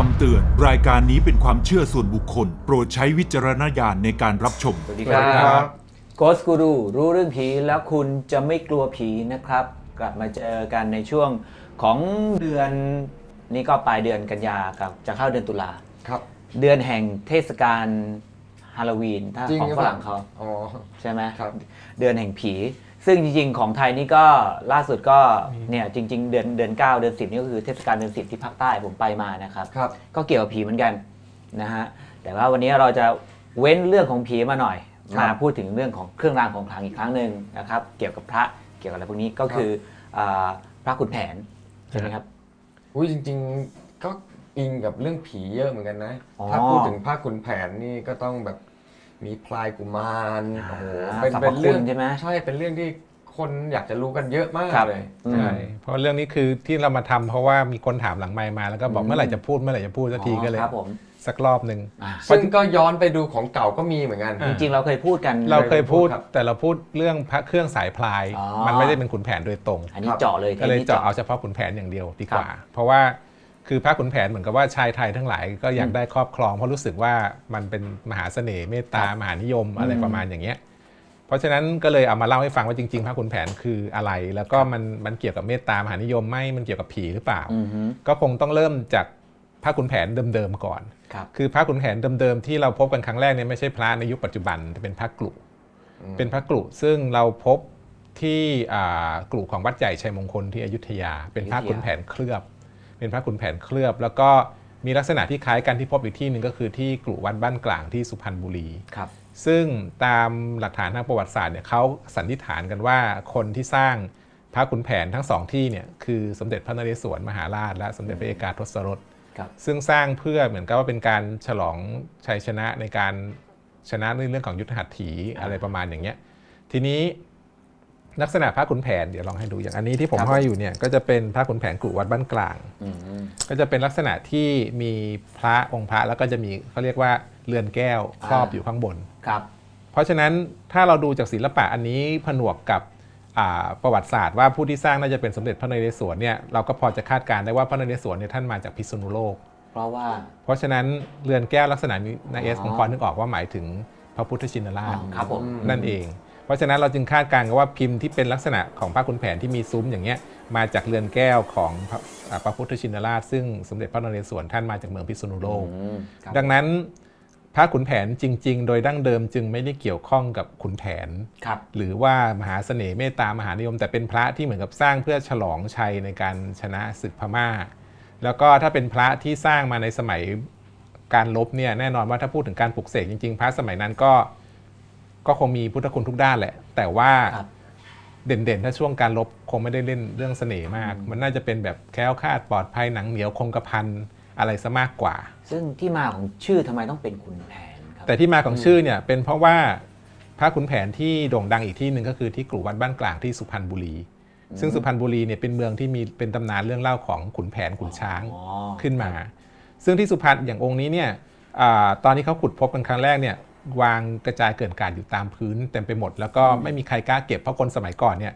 คำเตือนรายการนี้เป็นความเชื่อส่วนบุคคล โปรดใช้วิจารณญาณในการรับชม สวัสดีสวัสดีคครัรับ บโกสกูรูรู้เรื่องผีแล้วคุณจะไม่กลัวผีนะครับ กลับมาเจอกันในช่วงของเดือนนี่ก็ปลายเดือนกันยาครับ จะเข้าเดือนตุลา ครับเดือนแห่งเทศกาลฮาโลวีนถ้าจริงของหรือฝเปล่ารั่งเขา อ๋อ ใช่ไหมครับ เดือนแห่งผี ซึ่งจริงๆ ของไทยนี่ก็ล่าสุดก็เนี่ยจริง ๆ เดือนเดือนเก้าเดือนสิบนี่ก็คือเทศกาลเดือนสิบที่ภาคใต้ผมไปมานะครับครับ ก็เกี่ยวกับผีเหมือนกันนะฮะแต่ว่าวันนี้เราจะเว้นเรื่องของผีมาหน่อย ครับมาพูดถึงเรื่องของเครื่องรางของขลังอีกครั้งหนึ่งนะครับเกี่ยวกับพระเกี่ยวกับอะไรพวกนี้ก็คืออาพระขุนแผนใช่ไหมครับ อุ้ยจริง ๆ ก็อิงกับเรื่องผีเยอะเหมือนกันนะ อ๋อ ถ้าพูดถึงภาคขุนแผนนี่ก็ต้องแบบ มีพลายกุมารอ่าโอ้โหสรรพคุณใช่ไหมใช่เป็นเรื่องที่คนอยากจะรู้กันเยอะมากครับ เลยอืม ใช่เพราะเรื่องนี้คือที่เรามาทำเพราะว่ามีคนถามหลังไมค์มาแล้วก็บออืกม เมื่อไหร่จะพูดเมื่อไหร่จะพูดสักทีก็เลย ครับผมสักรอบหนึ่งอ่าซึ่งก็ย้อนไปดูของเก่าก็มีเหมือนกันอ่าจริงๆเราเคยพูดกัน เราเคยพูดครับ แต่เราพูดเรื่องพระเครื่องสายพลาย อ๋อ มันไม่ได้เป็นขุนแผนโดยตรง อันนี้ครับเจาะเลยก็เลยทปนี้เจาะเอาเฉพาะขุนแผนอย่างเดียวดีกว่าครับเพราะว่า คือพระขุนแผนเหมือนกับว่าชายไทยทั้งหลายก็อยากได้ครอบครองเพราะรู้สึกว่ามันเป็นมหาเสน่ห์เมตตามหานิยมอะไรอืมประมาณอย่างเงี้ยเพราะฉะนั้นก็เลยเอามาเล่าให้ฟังว่าจริงๆพระขุนแผนคืออะไร แล้วก็มันมันเกี่ยวกับเมตตามหานิยมไหมมันเกี่ยวกับผีหรือเปล่าอือฮึก็คงต้องเริ่มจากพระขุนแผนเดิมๆก่อนครับคือพระขุนแผนเดิมๆที่เราพบกันครั้งแรกเนี่ยไม่ใช่พระในยุคปัจจุบันแต่เป็นพระกลุเป็นพระกลุซึ่งเราพบที่อ่ากลุของวัดใหญ่ชัยมงคลที่อยุธยา เป็นพระอยุธยาขุนแผนเคลือบ เป็นพระขุนแผนเคลือบ แล้วก็มีลักษณะที่คล้ายกันที่พบอีกที่หนึ่งก็คือที่กลุวัดบ้านกลางที่สุพรรณบุรี ครับ ซึ่งตามหลักฐานทางประวัติศาสตร์เนี่ยเขาสันนิษฐานกันว่าคนที่สร้างพระขุนแผนทั้งสองที่เนี่ยคือสมเด็จพระนเรศวรมหาราช และสมเด็จพระเอกาทศรสครับ ซึ่งสร้างเพื่อเหมือนกับว่าเป็นการฉลองชัยชนะในการชนะในเรื่องของยุทธหัตถีอะไรประมาณอย่างเงี้ยทีนี้ ลักษณะพระขุนแผนเดี๋ยวลองให้ดูอย่างอันนี้ที่ผมครับ ห้อยอยู่เนี่ยก็จะเป็นพระขุนแผนกรุวัดบ้านกลาง อืม ก็จะเป็นลักษณะที่มีพระองค์พระแล้วก็จะมีเขาเรียกว่าเรือนแก้วครอบอยู่ข้างบน ครับ เพราะฉะนั้นถ้าเราดูจากศิลปะอันนี้ผนวกกับอ่าประวัติศาสตร์ว่าผู้ที่สร้างน่าจะเป็นสมเด็จพระนเรศวรเนี่ยเราก็พอจะคาดการณ์ได้ว่าพระนเรศวรเนี่ยท่านมาจากพิษณุโลก เพราะว่า เพราะฉะนั้นเรือนแก้วลักษณะนี้นาเอสอ๋อของพอนึกออกว่าหมายถึงพระพุทธชินราชครับผม นั่นเอง เพราะฉะนั้นเราจึงคาดการณ์กันว่าพิมพ์ที่เป็นลักษณะของพระขุนแผนที่มีซุ้มอย่างเงี้ยมาจากเรือนแก้วของพระอ่าพระพุทธชินราช ซึ่งสมเด็จพระนเรศวรท่านมาจากเมืองพิษณุโลกอืมครับดังนั้นพระขุนแผนจริง ๆ โดยดั้งเดิมจึงไม่ได้เกี่ยวข้องกับขุนแผนครับหรือว่ามหาเสน่ห์เมตตามหานิยม แต่เป็นพระที่เหมือนกับสร้างเพื่อฉลองชัยในการชนะศึกพม่า แล้วก็ถ้าเป็นพระที่สร้างมาในสมัยการลบเนี่ยแน่นอนว่าถ้าพูดถึงการปลุกเสกจริง ๆ พระสมัยนั้นก็ ก็คงมีพุทธคุณทุกด้านแหละ แต่ว่าครับเด่นๆ ถ้าช่วงการลบคงไม่ได้เล่นเรื่องเสน่ห์มาก มันน่าจะเป็นแบบแคล้วคลาดปลอดภัยหนังเหนียวคงกระพันอะไรซะมากกว่า ซึ่งที่มาของชื่อทำไมต้องเป็นขุนแผนครับแต่ที่มาของชื่อเนี่ยเป็นเพราะว่าพระขุนแผนที่โด่งดังอีกที่หนึ่งก็คือที่กรุวัดบ้านกลางที่สุพรรณบุรีซึ่งสุพรรณบุรีเนี่ยเป็นเมืองที่มีเป็นตำนานเรื่องเล่าของขุนแผนขุนช้าง อ๋อ ขึ้นมา ซึ่งที่สุพรรณอย่างองค์นี้เนี่ยอาตอนที่เขาขุดพบกันครั้งแรกเนี่ย วางกระจายเกลื่อนกลาดอยู่ตามพื้นเต็มไปหมด แล้วก็ไม่มีใครกล้าเก็บเพราะคนสมัยก่อนเนี่ย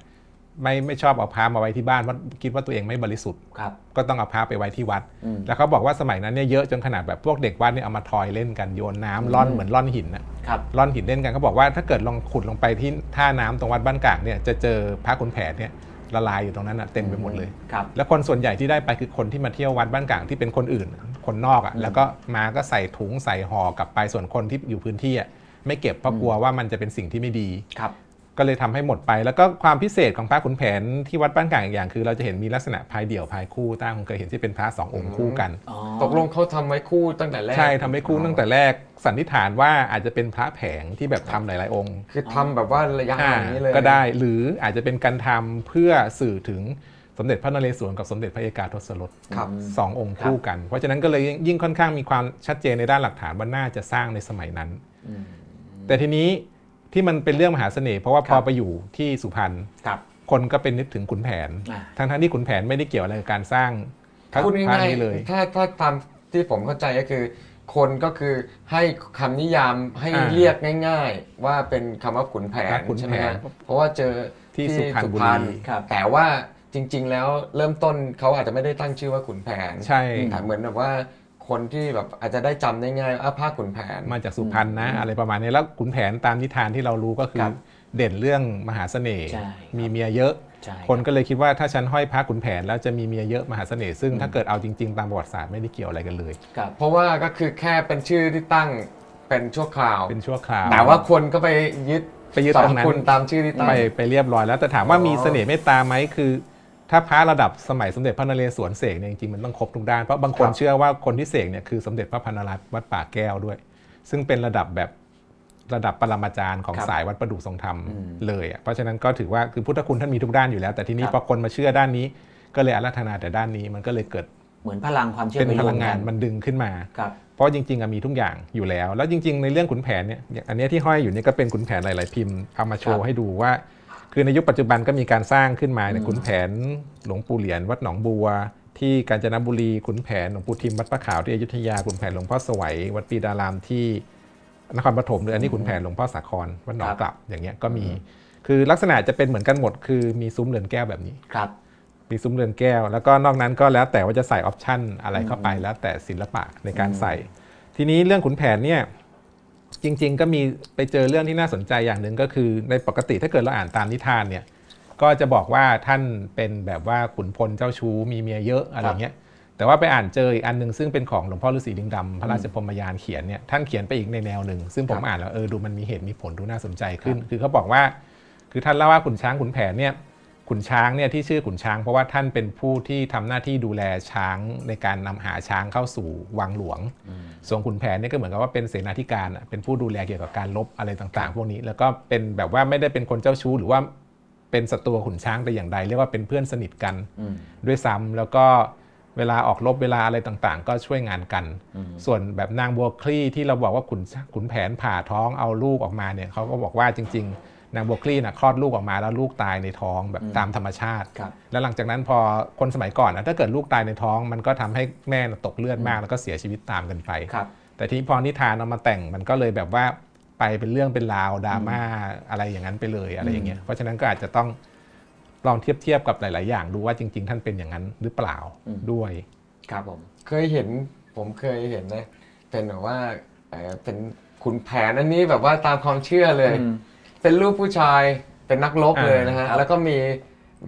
ไม่ไม่ชอบเอาพระมาไว้ที่บ้านเพราะคิดว่าตัวเองไม่บริสุทธิ์ครับก็ต้องเอาพระไปไว้ที่วัดอืมแล้วเขาบอกว่าสมัยนั้นเนี่ยเยอะจนขนาดแบบพวกเด็กวัดเนี่ยเอามาทอยเล่นกันโยนน้ำล่อนอืมเหมือนล่อนหินนะครับล่อนหินเล่นกันเขาบอกว่าถ้าเกิดลองขุดลงไปที่ท่าน้ำตรงวัดบ้านกลางเนี่ยจะเจอพระขุนแผนเนี่ยละลายอยู่ตรงนั้นนะเต็มไปหมดเลยครับแล้วคนส่วนใหญ่ที่ได้ไปคือคนที่มาเที่ยววัดบ้านกลางที่เป็นคนอื่นคนนอกอะ่ะแล้วก็มาก็ใส่ถุงใส่ห่อกลับไปส่วนคนที่อยู่พื้นที่อะ่ะไม่เก็บเพราะกลัวว่ามันจะเป็นสิ่งที่ไม่ดี ครับ ก็เลยทำให้หมดไป แล้วก็ความพิเศษของพระขุนแผนที่วัดบ้านกลางอีกอย่างคือ เราจะเห็นมีลักษณะพายเดี่ยวพายคู่ตั้งคงเคยเห็นที่เป็นพระสององค์คู่กันอ๋อตกลงเขาทำไว้คู่ตั้งแต่แรก ใช่ทำให้คู่ตั้งแต่แรก สันนิษฐานว่าอาจจะเป็นพระแผงที่แบบทำหลายๆองค์ คือทำแบบว่าระยะห่างอย่างนี้เลย ก็ได้ หรืออาจจะเป็นการทำเพื่อสื่อถึง สมเด็จพระนเรศวรกับสมเด็จพระเอกาทศรสครับสององค์คู่กัน เพราะฉะนั้นก็เลยยิ่งค่อนข้างมีความชัดเจนในด้านหลักฐานว่าน่าจะสร้างในสมัยนั้นอืมแต่ทีนี้ที่มันเป็นเรื่องมหาเสน่ห์เพราะว่าคพรัอบไปอยู่ที่สุพรรณครับคนก็เป็นนึกถึงขุนแผนอ่าทั้งทั้งๆที่ขุนแผนไม่ได้เกี่ยวอะไรกับการสร้างพระพูดพระง่ายนี้เลยๆถ้าถ้าตามที่ผมเข้าใจก็คือ คนก็คือให้คำนิยามให้อ่าเรียกง่าย ๆ ว่าเป็นคำว่าขุนแผพนระขุนใช่ไหมแผนฮะเพราะว่าเจอที่สุพรรณบุรีครับแต่ว่า จริง ๆ แล้วเริ่มต้นเขาอาจจะไม่ได้ตั้งชื่อว่าขุนแผนใช่ แต่เหมือนแบบว่าคนที่แบบอาจจะได้จำได้ง่ายว่าอะผ้าขุนแผน มาจากสุพรรณนะ อะไรประมาณนี้แล้วขุนแผนตามนิทานที่เรารู้ก็คือ ครับเด่นเรื่องมหาเสน่ห์ใช่มีเมียเยอะ ใช่คนก็เลยคิดว่าถ้าฉันห้อยพระขุนแผนแล้วจะมีเมียเยอะมหาเสน่ห์ซึ่งถ้าเกิดเอาจริง ๆ ตามประวัติศาสตร์ไม่ได้เกี่ยวอะไรกันเลยครับเพราะว่าก็คือแค่เป็นชื่อที่ตั้งเป็นชั่วคราว เป็นชั่วคราว แต่ว่าคนก็ไปยึดไปยึดสรตรรพงนั้น คุณตามชื่อที่ตั้ง ไปไปเรียบร้อยแล้วแต่ถามว่าอ๋อมีเสน่ห์เมตตาไหมคือ ถ้าพระระดับสมัยสมเด็จพระนเรศวรเสกเนี่ยจริงๆมันต้องครบทุกด้านเพราะบางคนเชื่อว่าคนที่เสกเนี่ยคือสมเด็จพระพันรัตน์วัดป่าแก้วด้วย ซึ่งเป็นระดับแบบระดับปรมาจารย์ของครับสายวัดประดู่ทรงธรรมอืมเลยอะเพราะฉะนั้นก็ถือว่าคือพุทธคุณท่านมีทุกด้านอยู่แล้ว แต่ทีนี้ครับพอคนมาเชื่อด้านนี้ ก็เลยอารัธนาแต่ด้านนี้มันก็เลยเกิดเหมือนพลังความเชื่อเป็นไปพรวลัมงงากันนมันดึงขึ้นมาครับเพราะจริงๆอะมีทุกอย่างอยู่แล้ว แล้วจริง ๆ ในเรื่องขุนแผนเนี่ยอย่างอันเนี้ยที่ห้อยอยู่นี่ก็เป็นขุนแผนหลาย ๆ พิมพ์เอามาโชครัว์บให้ดูว่า คือในยุคปัจจุบันก็มีการสร้างขึ้นมาเนี่ยอืมขุนแผนหลวงปู่เหรียญวัดหนองบัว ที่กาญจนบุรีขุนแผนหลวงปู่ทิมวัดพระขาวที่อยุธยาขุนแผนหลวงพ่อสวัยวัดปีดารามที่นครปฐมหรืออันนี้ขุนแผนหลวงพ่อสาครวัดหนองกลับอย่างเงี้ยก็มี คือลักษณะจะเป็นเหมือนกันหมด คือมีซุ้มเรือนแก้วแบบนี้ครับมีซุ้มเรือนแก้ว แล้วก็นอกนั้นก็แล้วแต่ว่าจะใส่ออปชั่นอะไรเข้าไปแล้วแต่ศิลปะในการใส่ ทีนี้เรื่องขุนแผนเนี่ย จริง ๆ ก็มีไปเจอเรื่องที่น่าสนใจอย่างหนึ่งก็คือในปกติถ้าเกิดเราอ่านตามนิทานเนี่ยก็จะบอกว่าท่านเป็นแบบว่าขุนพลเจ้าชู้มีเมียเยอะอะไรเงี้ยแต่ว่าไปอ่านเจออีกอันหนึงซึ่งเป็นของหลวงพ่อฤาษีลิงดำพระราชพรหมยานเขียนเนี่ยท่านเขียนไปอีกในแนวหนึ่ง ซึ่งผมครับอ่านแล้วเออดูมันมีเหตุมีผลดูน่าสนใจขึ้น คือเขาบอกว่า คือท่านเล่าว่าขุนช้างขุนแผนเนี่ย ขุนช้างเนี่ยที่ชื่อขุนช้าง เพราะว่าท่านเป็นผู้ที่ทำหน้าที่ดูแลช้างในการนำหาช้างเข้าสู่วังหลวง ส่วนขุนแผนเนี่ยก็เหมือนกับว่าเป็นเสนาธิการอะเป็นผู้ดูแลเกี่ยวกับการลบอะไรต่างๆ พวกนี้ แล้วก็เป็นแบบว่าไม่ได้เป็นคนเจ้าชู้หรือว่าเป็นศัตรูกับขุนช้างแต่อย่างใด เรียกว่าเป็นเพื่อนสนิทกันอืมด้วยซ้ำแล้วก็เวลาออกรบเวลาอะไรต่างๆ ก็ช่วยงานกัน ส่วนแบบนางบัวคลี่ที่เราบอกว่าขุนขุนแผนผ่าท้องเอาลูกออกมาเนี่ยเขาก็บอกว่าจริง ๆ นางบัวคลี่นะคลอดลูกออกมาแล้วลูกตายในท้องแบบตามธรรมชาติครับแล้วหลังจากนั้นพอคนสมัยก่อนนะถ้าเกิดลูกตายในท้องมันก็ทำให้แม่น่ะตกเลือดมากแล้วก็เสียชีวิตตามกันไปครับแต่ทีนี้พอนิทานเอามาแต่งมันก็เลยแบบว่าไปเป็นเรื่องเป็นราวดราม่าอะไรอย่างนั้นไปเลยอะไรอย่างเงี้ย เพราะฉะนั้นก็อาจจะต้องลองเทียบเทียบกับหลาย ๆ อย่างดูว่าจริง ๆ ท่านเป็นอย่างนั้นหรือเปล่าอืมด้วย ครับผม เคยเห็นผมเคยเห็นนะเป็นแบบว่าเอ่อเป็นขุนแผนอันนี้แบบว่าตามความเชื่อเลยอืม เป็นรูปผู้ชายเป็นนักรบอ่าเลยนะฮะครับแล้วก็มี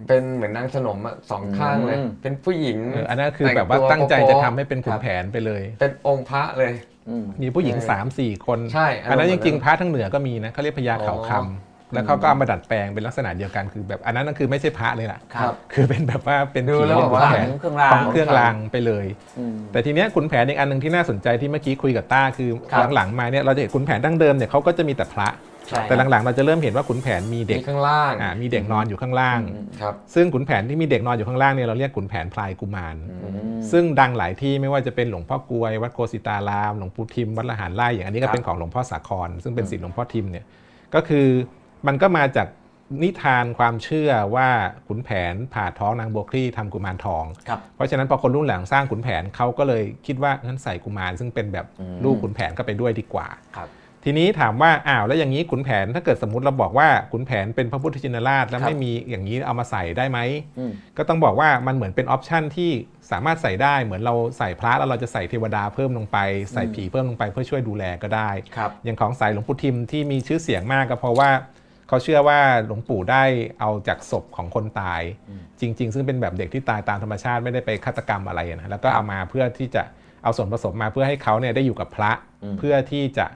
เป็นเหมือนนางสนมอะสองข้างเลย อืม เป็นผู้หญิงเอออันนั้นคือแบบว่าต่ตั้งใจโป๊จะทำให้เป็นขุครันบแผนไปเลย เป็นองค์พระเลย อืม มีผู้หญิง เออ3ามสี่คนใช่อันนั้นอารจมณ์ริงแบบนั้นๆพระทั้งเหนือก็มีนะเขาเรียกพญาเขาคำอ๋อแล้วเขาก็เอามาดัดแปลงเป็นลักษณะเดียวกันคือแบบอันนั้นนั่นคือไม่ใช่พระเลยล่ะ ครับ คือเป็นแบบว่าเป็นดูผีแล้วเป็นแบบขุนว่าแผนเครื่องรางของเครื่องรางไปเลย อืม แต่ทีเนี้ยขุนแผนอีกอันหนึ่งที่น่าสนใจที่เมื่อกี้คุยกับต้าคือครับ หลังๆมาเนี่ยเราจะเห็นขุนแผนดั้งเดิมเนี่ยเขาก็จะมีแต่พระ ใช่แต่หลังๆ เราจะเริ่มเห็นว่าขุนแผนมีเด็กมีข้างล่างอ่ามีเด็กนอนอยู่ข้างล่าง อืมครับซึ่งขุนแผนที่มีเด็กนอนอยู่ข้างล่างเนี่ยเราเรียกขุนแผนพลายกุมาร อืม ซึ่งดังหลายที่ไม่ว่าจะเป็นหลวงพ่อกลวย วัดโกสิตาราม หลวงปู่ทิม วัดละหารไร่อย่างอันนี้ก็ครับเป็นของหลวงพ่อสาคร ซึ่งเป็นศิษย์หลวงพ่อทิมเนี่ยก็คือมันก็มาจากนิทานความเชื่อว่าขุนแผนผ่าท้องนางโบวคลี่ทำกุมารทอง ครับ เพราะฉะนั้นพอคนรุ่นหลังสร้างขุนแผนเขาก็เลยคิดว่างั้นใส่กุมารซึ่งเป็นแบบอืม ลูกขุนแผนก็ไปด้วยดีกว่า ครับ ทีนี้ถามว่าอ้าวแล้วอย่างนี้ขุนแผนถ้าเกิดสมมติเราบอกว่าขุนแผนเป็นพระพุทธชินราช แล้วครับไม่มีอย่างนี้เอามาใส่ได้ไหมอืมก็ต้องบอกว่ามันเหมือนเป็นออปชันที่สามารถใส่ได้เหมือนเราใส่พระแล้วเราจะใส่เทวดาเพิ่มลงไป ใส่ผีเพิ่มลงไปเพื่อช่วยดูแลก็ได้ครับอย่างของสายหลวงปู่ทิมที่มีชื่อเสียงมากก็เพราะว่าเขาเชื่อว่าหลวงปู่ได้เอาจากศพของคนตาย จริง ๆ ซึ่งเป็นแบบเด็กที่ตายตามธรรมชาติไม่ได้ไปฆาตกรรมอะไรนะแล้วก็เอามาเพื่อที่จะเอาส่วนผสมมาเพื่อให้เขาเนี่ยได้อยู่กับพระอืมเพื่อที่จะ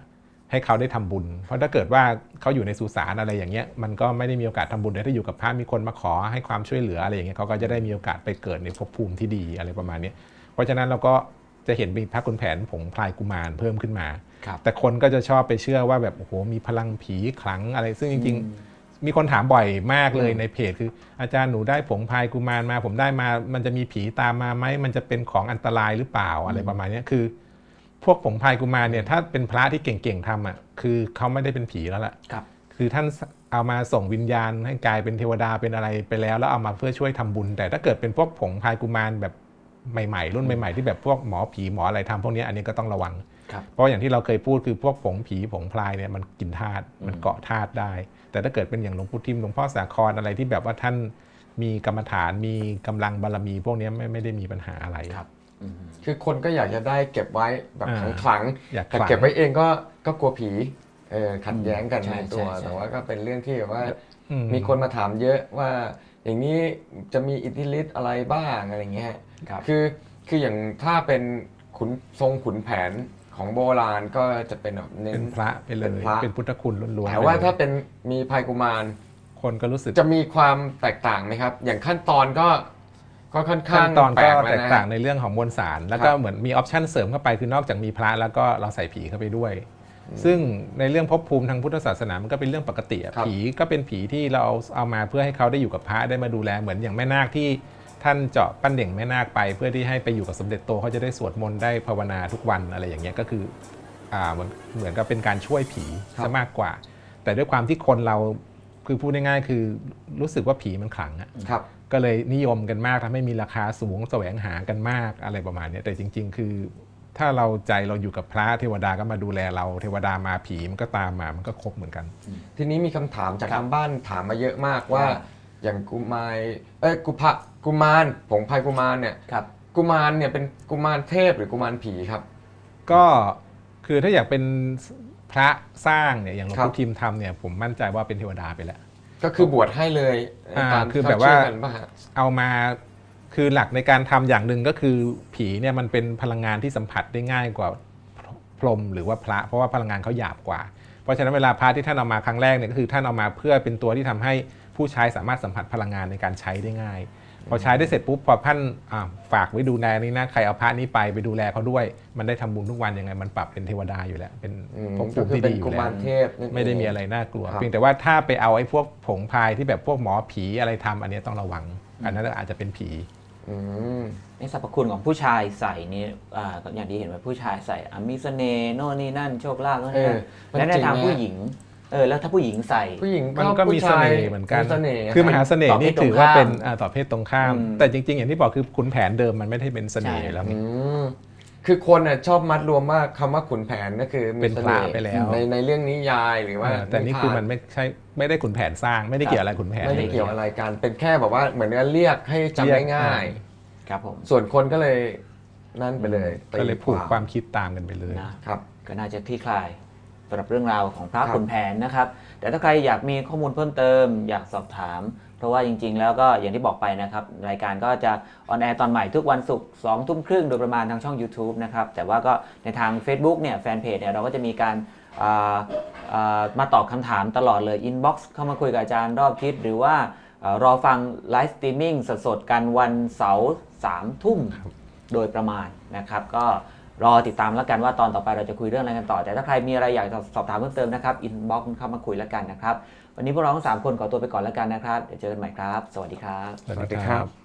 ให้เขาได้ทำบุญ เพราะถ้าเกิดว่าเขาอยู่ในสุสานอะไรอย่างเงี้ยมันก็ไม่ได้มีโอกาสทำบุญแต่ถ้าอยู่กับพระมีคนมาขอให้ความช่วยเหลืออะไรอย่างเงี้ยเขาก็จะได้มีโอกาสไปเกิดในภพภูมิที่ดีอะไรประมาณเนี้ยเพราะฉะนั้นเราก็จะเห็นมีพระคุณแผนผงพลายกุมารเพิ่มขึ้นมาครับแต่คนก็จะชอบไปเชื่อว่าแบบโอ้โหมีพลังผีขลังอะไรซึ่งจริง ๆ มีคนถามบ่อยมากเลยอืมในเพจคือ อาจารย์หนูได้ผงพายกุมารมา ผมได้มา มันจะมีผีตามมาไหมมันจะเป็นของอันตรายหรือเปล่าอะไรประมาณเนี้ยคือ พวกผงพายกุมารเนี่ยถ้าเป็นพระที่เก่งๆทำอะคือเขาไม่ได้เป็นผีแล้วล่ะครับ คือท่านเอามาส่งวิญญาณให้กลายเป็นเทวดาเป็นอะไรไปแล้ว แล้วเอามาเพื่อช่วยทำบุญ แต่ถ้าเกิดเป็นพวกผงพายกุมารแบบใหม่ๆ รุ่นใหม่ๆที่แบบพวกหมอผีหมออะไรทำพวกเนี้ยอันนี้ก็ต้องระวังครับเพราะอย่างที่เราเคยพูดคือพวกผงผีผงพลายเนี่ยมันกินธาตุมันเกาะธาตุได้ แต่ถ้าเกิดเป็นอย่างหลวงปู่ทิมหลวงพ่อสาครอะไรที่แบบว่าท่านมีกรรมฐานมีกำลังบารมี พวกเนี้ยไม่ไม่ได้มีปัญหาอะไรครับอืม คือคนก็อยากจะได้เก็บไว้แบบอ่าขลังอยากๆแต่ขลังเก็บไว้เองก็ก็กลัวผีเออขัดแย้งกันใช่ในตัวใช่ใช่แต่ว่าก็เป็นเรื่องที่แบบว่าอืมีคนมาถามเยอะว่า อย่างนี้จะมีอิทธิฤทธิ์อะไรบ้างอะไรเงี้ยครับคือคืออย่างถ้าเป็นขุนทรงขุนแผนของโบราณก็จะเป็นแบบเน้เป็นนพระไปเลยเป็นพระเป็นพุทธคุณล้วนๆแต่ว่าไปลยถ้าเป็นมีภัยกุมารคนก็รู้สึกจะมีความแตกต่างไหมครับ อย่างขั้นตอนก็ ก็ค่อนข้าขั้งนตอนแปลก็กล้วแตกนะ ต่างในเรื่องของมวลสาร แล้วก็ครับ เหมือนมีออปชันเสริมเข้าไปคือนอกจากมีพระแล้วก็เราใส่ผีเข้าไปด้วย ซึ่งในเรื่องภพภูมิทางพุทธศาสนามันก็เป็นเรื่องปกติอะครับผีก็เป็นผีที่เราเอาเอามาเพื่อให้เขาได้อยู่กับพระได้มาดูแลเหมือนอย่างแม่นาคที่ท่านเจาะปั้นเด่งแม่นาคไป เพื่อที่ให้ไปอยู่กับสมเด็จโตเขาจะได้สวดมนต์ได้ภาวนาทุกวันอะไรอย่างเงี้ยก็คืออ่าเหมือนเหมือนกับเป็นการช่วยผีซะมากกว่า แต่ด้วยความที่คนเราคือพูดง่ายๆคือรู้สึกว่าผีมันขลังอะ ครับ ก็เลยนิยมกันมากทำให้มีราคาสูงแสวงหากันมากอะไรประมาณเนี้ยแต่จริง ๆ คือ ถ้าเราใจเราอยู่กับพระเทวดาก็มาดูแลเราเทวดามาผีมันก็ตามมามันก็ครบเหมือนกัน ทีนี้มีคำถามจากครับทางบ้านถามมาเยอะมากว่าว่า อย่างกุมารเอ้ยกุพะกุมารผงพายกุมารเนี่ยครับกุมารเนี่ยเป็นกุมารเทพหรือกุมารผีครับ ก็คือถ้าอยากเป็นพระสร้างเนี่ยอย่างหลวงครับพ่อทิมทำเนี่ยผมมั่นใจว่าเป็นเทวดาไปแล้ว ก็คือบวชให้เลยอ่าตามคือที่แบบว่าเชื่กันป่ะฮะ เอามาคือหลักในการทำอย่างหนึ่งก็คือผีเนี่ยมันเป็นพลังงานที่สัมผัสได้ง่ายกว่าพรหมหรือว่าพระ เพราะว่าพลังงานเขาหยาบกว่า เพราะฉะนั้นเวลาพระที่ท่านเอามาครั้งแรกเนี่ยก็คือท่านเอามาเพื่อเป็นตัวที่ทำให้ผู้ใช้สามารถสัมผัสพลังงานในการใช้ได้ง่าย พอใช้ได้เสร็จปุ๊บพอท่านอ่าฝากไว้ดูแลนี่นะใครเอาพระนี้ไปไปดูแลเขาด้วย มันได้ทำบุญทุกวันยังไงมันปรับเป็นเทวดาอยู่แล้ว เป็นอืมภพภูก็มิคือที่เป็ดีนอยู่กุแล้มารวเทพนั่นเองไม่ได้มีอะไรน่ากลัวครับเพียงแต่ว่าถ้าไปเอาไอ้พวกผงพายที่แบบพวกหมอผีอะไรทำอันเนี้ยต้องระวัง อันนั้นอาจจะเป็นผีอืมในสรรพคุณของผู้ชายใส่นี่อ่าก็อย่างที่เห็นว่าผู้ชายใส่อะมีเสน่ห์โน่นนี่นั่นโชคลาภโน่นนี่นั่นเออและในมันจริงทางนะผู้หญิง เออแล้วถ้าผู้หญิงใส่ ผู้หญิงมันก็มีผู้เสชายน่ห์เหมือนกัน มีเสน่ห์ คือมหาเสน่ห์นี่ถือว่าเป็นต่อเพศตรงข้ามอ่าต่อเพศตรงข้าม อืม แต่จริง ๆ อย่างที่บอกคือขุนแผนเดิมมันไม่ได้เป็นเสน่ห์ใช่แล้วอืมคือคนน่ะชอบมัดรวมว่าคำว่าขุนแผนก็คือมีเป็นเสพระน่ห์ไปแล้ว ในในเรื่องนิยายหรือว่าเออแต่นี่คือมันไม่ใช่ไม่ได้ขุนแผนสร้างไม่ได้เกี่ยวอะไรขุนแผน ไม่ได้เกี่ยวอะไรกัน เป็นแค่แบบว่าเหมือนกับเรียกให้จำเรียได้กง่าย ครับผม ส่วนคนก็เลยนั่นไปเลยก็เลยตีผูกความคิดตามกันไปเลย นะครับ ก็น่าจะคลี่คลาย สำหรับเรื่องราวของพระครับขุนแผนนะครับ แต่ถ้าใครอยากมีข้อมูลเพิ่มเติม อยากสอบถาม เพราะว่าจริง ๆ แล้วก็อย่างที่บอกไปนะครับ รายการก็จะออนแอร์ตอนใหม่ทุกวันศุกร์สองทุ่มครึ่งโดยประมาณทางช่อง YouTube นะครับ แต่ว่าก็ในทาง Facebook เนี่ยแฟนเพจเนี่ยเราก็จะมีการอ่าอ่ามาตอบคำถามตลอดเลย inbox เข้ามาคุยกับอาจารย์รอบทิศหรือว่าเอ่อรอฟังไลฟ์สตรีมมิ่งสดๆกันวันเสาร์สามทุ่ม โดยประมาณนะครับ ก็ รอติดตามแล้วกันว่าตอนต่อไปเราจะคุยเรื่องอะไรกันต่อ แต่ถ้าใครมีอะไรอยากสอบถามเพิ่มเติมนะครับอินบ็อกซ์เข้ามาคุยแล้วกันนะครับ วันนี้พวกเราทั้งสามคนขอตัวไปก่อนแล้วกันนะครับ เดี๋ยวเจอกันใหม่ครับ สวัสดีครับ สวัสดีครับ